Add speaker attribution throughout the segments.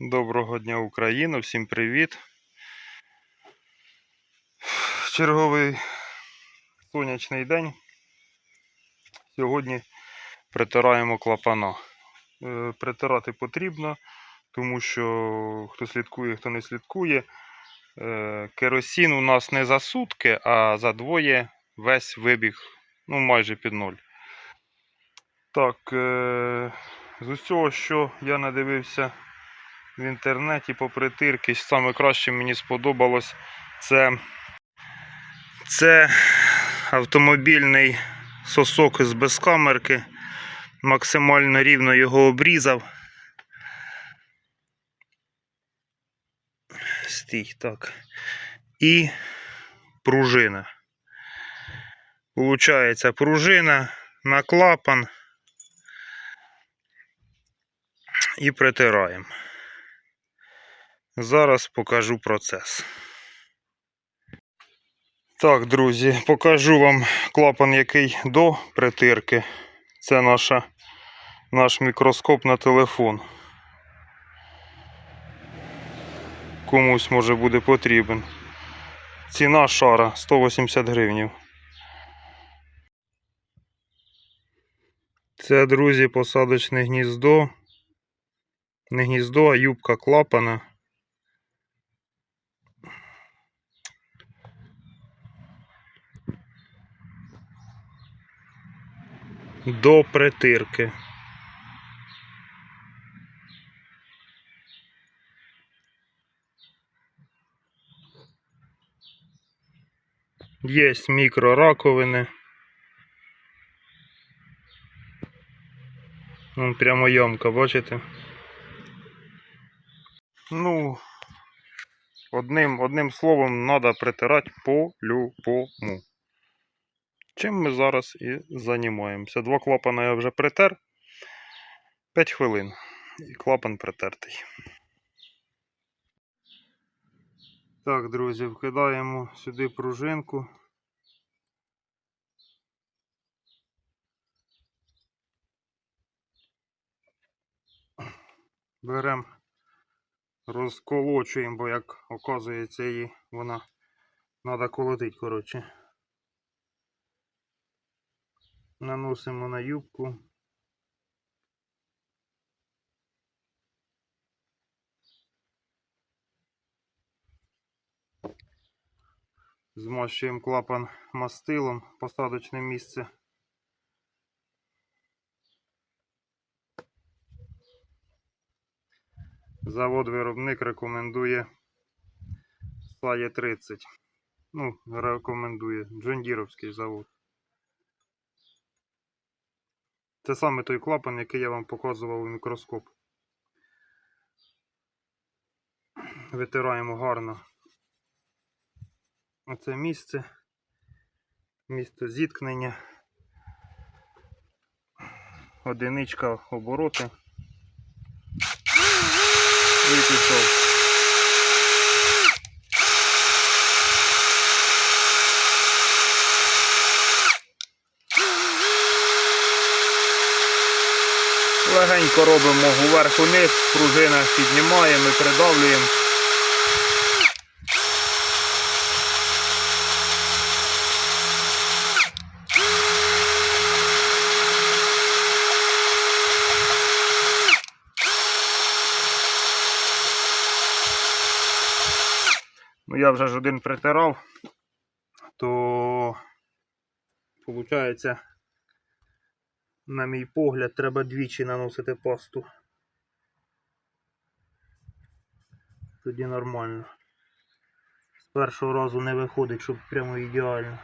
Speaker 1: Доброго дня, Україна! Всім привіт! Черговий сонячний день. Сьогодні притираємо клапана. Е, Притирати потрібно, тому що хто слідкує, хто не слідкує. е, Керосин у нас не за сутки, а за двоє весь вибіг ну, майже під ноль. Так, е, з усього, що я надивився в інтернеті по притирки, саме краще мені сподобалось це, це автомобільний сосок з безкамерки. Максимально рівно його обрізав. Стій, так. І пружина. Получається пружина на клапан і притираємо. Зараз покажу процес. Так, друзі, покажу вам клапан, який до притирки. Це наша, наш мікроскоп на телефон. Комусь може буде потрібен. Ціна шара 180 гривнів. Це, друзі, посадочне гніздо. Не гніздо, а юбка клапана. До притирки. Є мікрораковини. Вон прямо ямка, бачите? Ну, одним, одним словом, треба притирати по-любому. Чим ми зараз і займаємося. Два клапана я вже притер. 5 хвилин. І клапан притертий. Так, друзі, вкидаємо сюди пружинку. Беремо, розколочуємо, бо як оказується її вона треба колотити, коротше. Наносимо на юбку. Змащуємо клапан мастилом, посадочне місце. Завод-виробник рекомендує Сає 30. Ну, рекомендує. Джондіровський завод. Це саме той клапан, який я вам показував у мікроскоп. Витираємо гарно оце місце, місце зіткнення, одиничка обороти і пішов. Легенько робимо вверх-униз, пружина піднімаємо і придавлюємо. Ну, я вже ж один притирав, то виходить, на мій погляд, треба двічі наносити пасту. Тоді нормально. З першого разу не виходить, щоб прямо ідеально.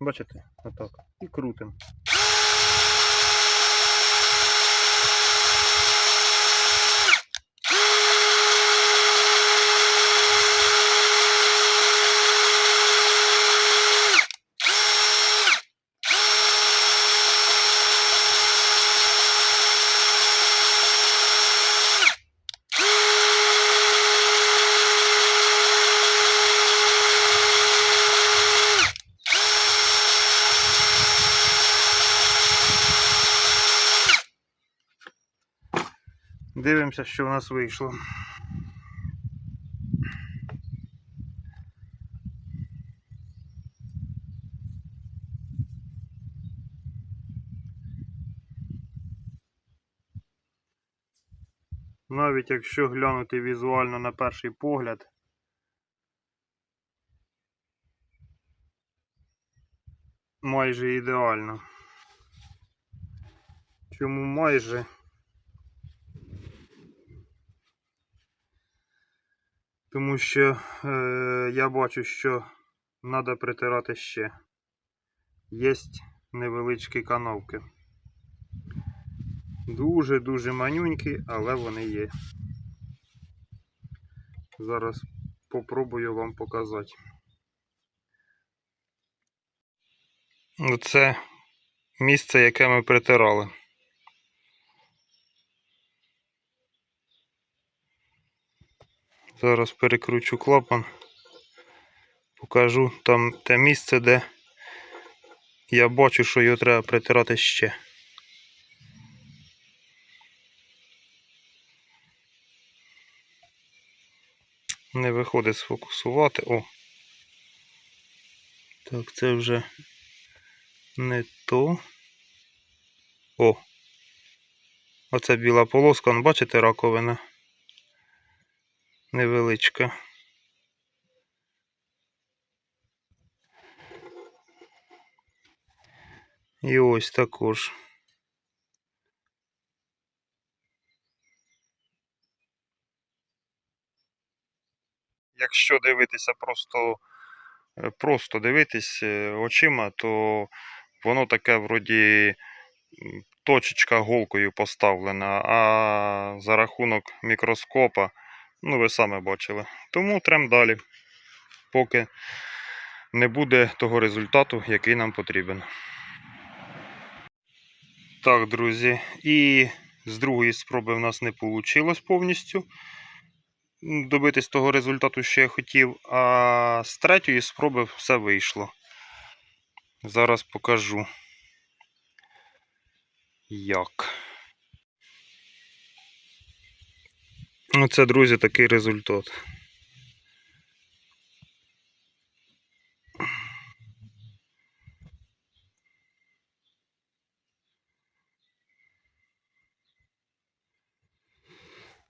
Speaker 1: Бачите? Отак. І крутим. Дивимося, що в нас вийшло. Навіть якщо глянути візуально на перший погляд, майже ідеально. Чому майже? Тому що е, я бачу, що треба притирати ще. Є невеличкі канавки. Дуже-дуже манюнькі, але вони є. Зараз попробую вам показати. Оце місце, яке ми притирали. Зараз перекручу клапан. Покажу там те місце, де я бачу, що його треба притирати ще. Не виходить сфокусувати. О. Так, це вже не то. О. Оце біла полоска, ну, бачите, раковина. Невеличка. І ось також. Якщо дивитися просто, е, просто дивитись е, очима, то воно таке вроді точечка голкою поставлена, а за рахунок мікроскопа, ну ви самі бачили. Тому трем далі, поки не буде того результату, який нам потрібен. Так, друзі, і з другої спроби в нас не вийшло повністю добитись того результату, що я хотів, а з третьої спроби все вийшло. Зараз покажу. Як. Оце, друзі, такий результат.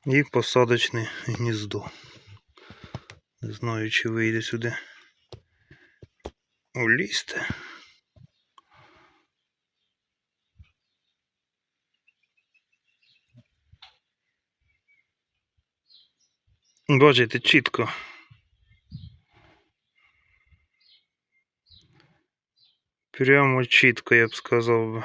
Speaker 1: І посадочне гніздо. Не знаю, чи вийде сюди улізти. Бачите, чітко. Прямо чітко, я б сказав би.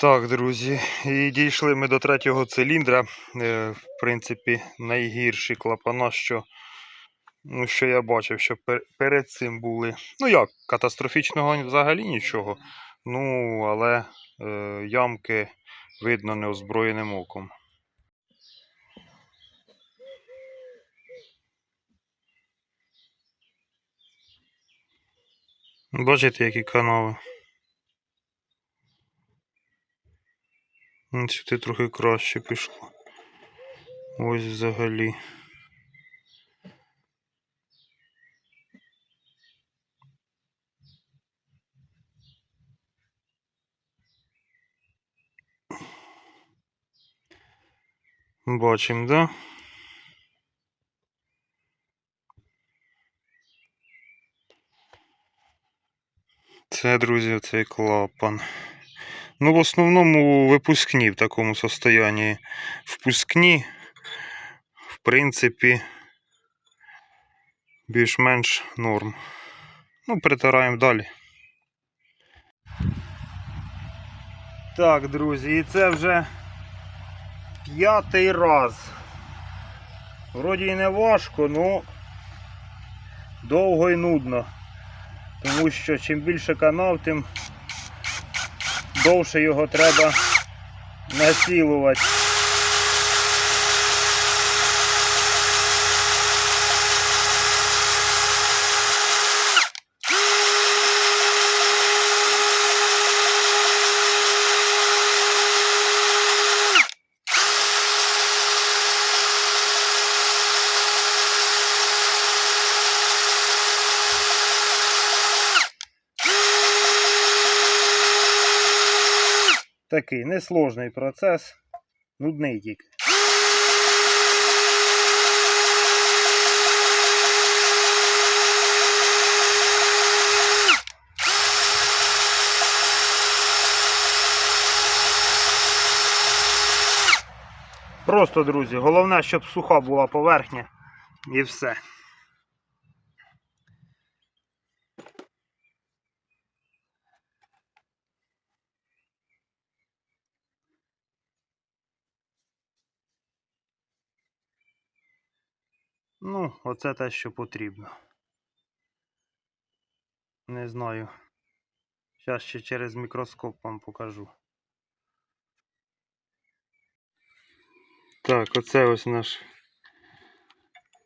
Speaker 1: Так, друзі, і дійшли ми до третього циліндра. Е, В принципі, найгірші клапана, що, ну, що я бачив, що пер- перед цим були. Ну як, катастрофічного взагалі нічого. Ну, але е, ямки видно неозброєним оком. Бачите, які канави? Сюди трохи краще пішло. Ось взагалі. Бачимо, да? Це, друзі, цей клапан. Ну, в основному випускні в такому состоянні. Впускні, в принципі, більш-менш норм. Ну, притираємо далі. Так, друзі, і це вже п'ятий раз. Вроді і не важко, але довго і нудно. Тому що чим більше канал, тим довше його треба насілувати. Такий несложний процес, нудний тільки. Просто, друзі, головне, щоб суха була поверхня і все. Ну, оце те, що потрібно. Не знаю. Зараз ще через мікроскоп вам покажу. Так, оце ось наш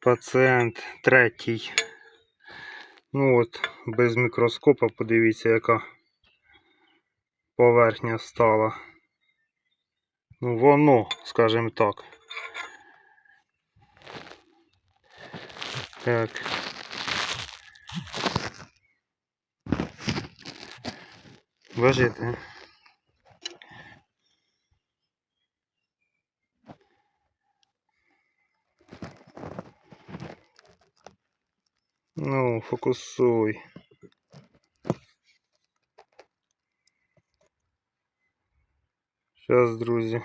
Speaker 1: пацієнт третій. Ну от, без мікроскопа подивіться, яка поверхня стала. Ну, воно, скажімо так. Так. Бачите? Ну, фокусуй. Зараз, друзі.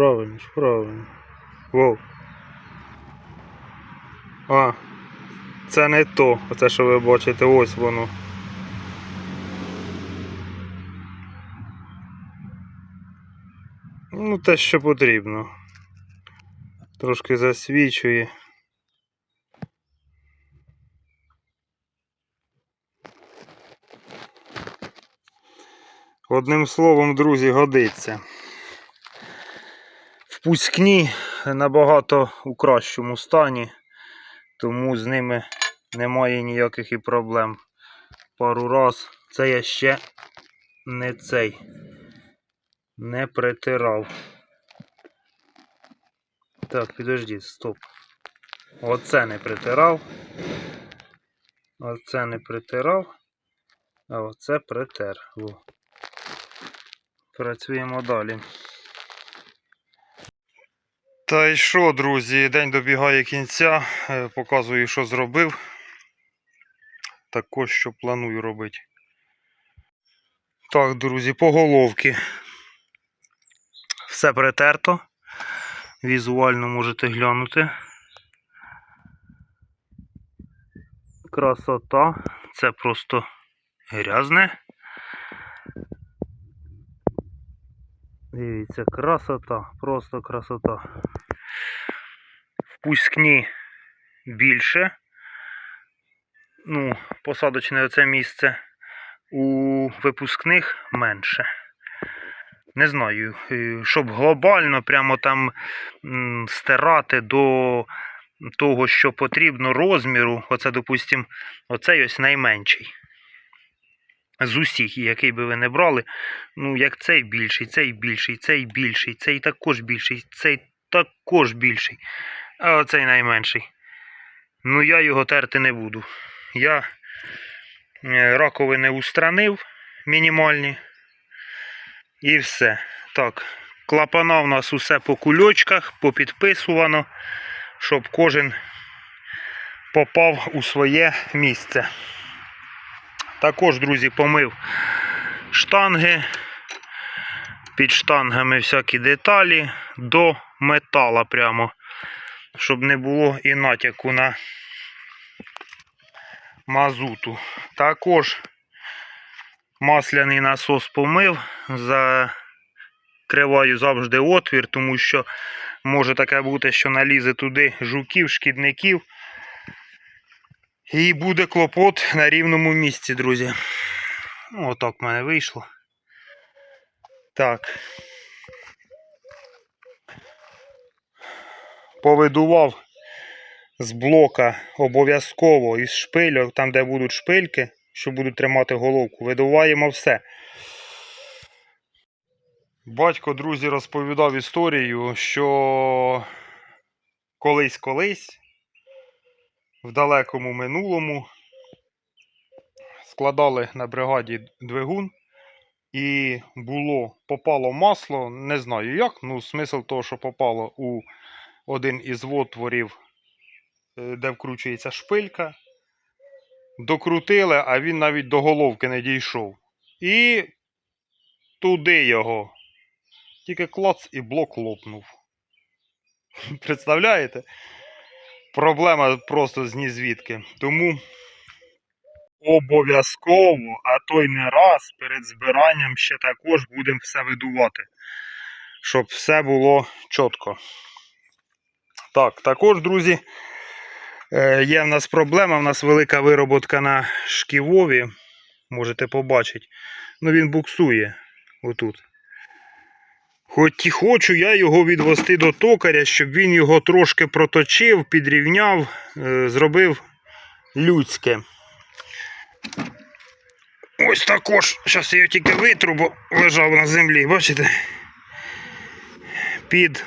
Speaker 1: Правильно ж, правильно. Воу. А, це не то. Оце, що ви бачите, ось воно. Ну, те, що потрібно. Трошки засвічує. Одним словом, друзі, годиться. Впускні набагато у кращому стані, тому з ними немає ніяких і проблем. Пару раз це я ще не цей не притирав. Так, підожди, стоп. Оце не притирав. Оце не притирав. А оце притер. Працюємо далі. Та й що, друзі, день добігає кінця. Е, Показую, що зробив. Також що планую робити. Так, друзі, по головки. Все притерто. Візуально можете глянути. Красота. Це просто грязне. Дивіться, красота, просто красота. Впускні більше. Ну, посадочне оце місце. У випускних менше. Не знаю, е, щоб глобально прямо там стирати до того, що потрібно, розміру, оце, допустимо, оцей ось найменший. З усіх, який би ви не брали, ну, як цей більший, цей більший, цей більший, цей також більший, цей також більший, а оцей найменший. Ну, я його терти не буду. Я е, раковини устранив мінімальні. І все. Так, клапана в нас усе по кульочках, попідписувано, щоб кожен попав у своє місце. Також, друзі, помив штанги. Під штангами всякі деталі до метала прямо, щоб не було і натяку на мазуту. Також масляний насос помив, закриваю завжди отвір, тому що може таке бути, що налізе туди жуків, шкідників. І буде клопот на рівному місці, друзі. Ну, отак в мене вийшло. Так. Повидував з блока обов'язково із шпильок, там, де будуть шпильки, що будуть тримати головку, видуваємо все. Батько, друзі, розповідав історію, що колись-колись, в далекому минулому, складали на бригаді двигун, і було, попало масло, не знаю як, ну смисл того, що попало у один із отворів, е, де вкручується шпилька. Докрутили, а він навіть до головки не дійшов. І туди його. Тільки клац і блок лопнув. Представляєте? Проблема просто з нізвідки. Тому обов'язково, а то й не раз перед збиранням ще також будемо все видувати. Щоб все було чітко. Так, також, друзі, е, є в нас проблема. В нас велика вироботка на шківові. Можете побачити. Ну він буксує отут. Хоч і хочу я його відвести до токаря, щоб він його трошки проточив, підрівняв, е, зробив людське. Ось також. Зараз я його тільки витру, бо лежав на землі, бачите? Під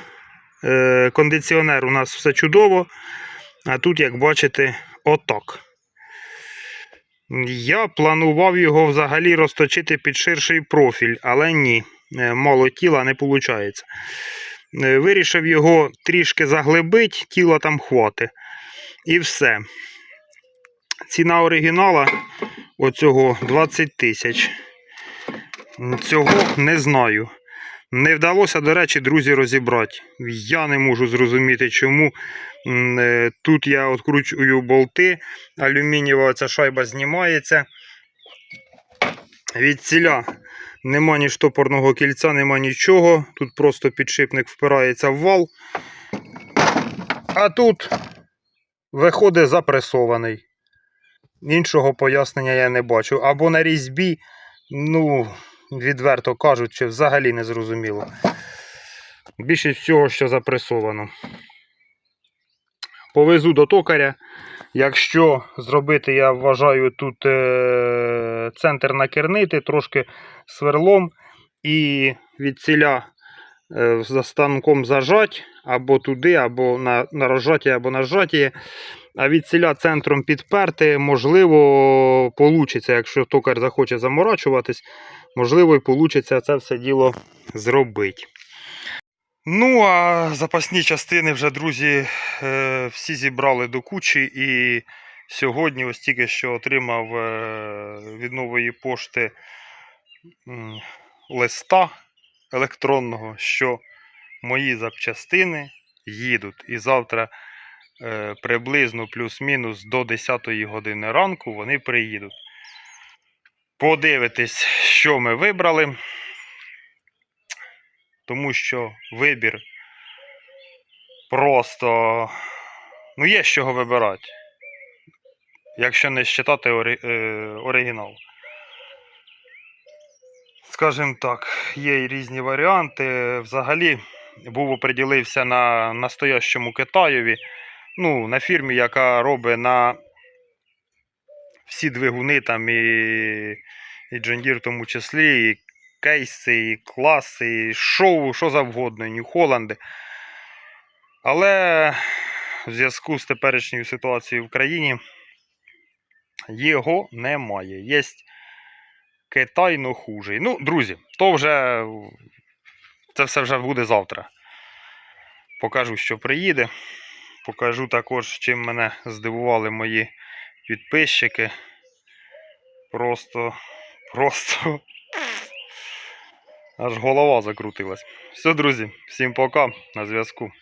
Speaker 1: кондиціонер у нас все чудово. А тут, як бачите, отак. Я планував його взагалі розточити під ширший профіль, але ні, е, мало тіла не виходить. Вирішив його трішки заглибити, тіла там хвати. І все. Ціна оригінала оцього 20 тисяч. Цього не знаю. Не вдалося, до речі, друзі, розібрати. Я не можу зрозуміти, чому. Е, Тут я відкручую болти, алюмінієва ця шайба знімається. Від ціля нема ні штопорного кільця, нема нічого. Тут просто підшипник впирається в вал. А тут виходить запресований. Іншого пояснення я не бачу. Або на різьбі, ну, відверто кажучи, взагалі не зрозуміло. Більшість всього, що запресовано. Повезу до токаря. Якщо зробити, я вважаю, тут е- центр накернити, трошки сверлом і від ціля е- за станком зажать або туди, або на, на розжаті, або на зжаті. А від ціля центром підперти, можливо, получиться, якщо токар захоче заморачуватись, можливо, і получиться це все діло зробити. Ну, а запасні частини вже, друзі, е, всі зібрали до кучі. І сьогодні ось тільки що отримав е, від нової пошти листа електронного, що мої запчастини їдуть. І завтра е, приблизно плюс-мінус до 10 години ранку вони приїдуть. Подивитись, що ми вибрали тому що вибір просто ну є з чого вибирати. Якщо не считати ори... е, оригінал. Скажімо так, є різні варіанти. Взагалі був оприділився на настоящому Китаєві. ну, на фірмі, яка робить на всі двигуни, там і, і Deere в тому числі, і кейси, і класи, і шоу, що завгодно, Нью Холланди. Але в зв'язку з теперішньою ситуацією в країні його немає. Є Китай, но хужий. Ну, друзі, то вже це все вже буде завтра. Покажу, що приїде. Покажу також, чим мене здивували мої підписчики. Просто, просто аж голова закрутилась. Все, друзі, всім пока, на зв'язку.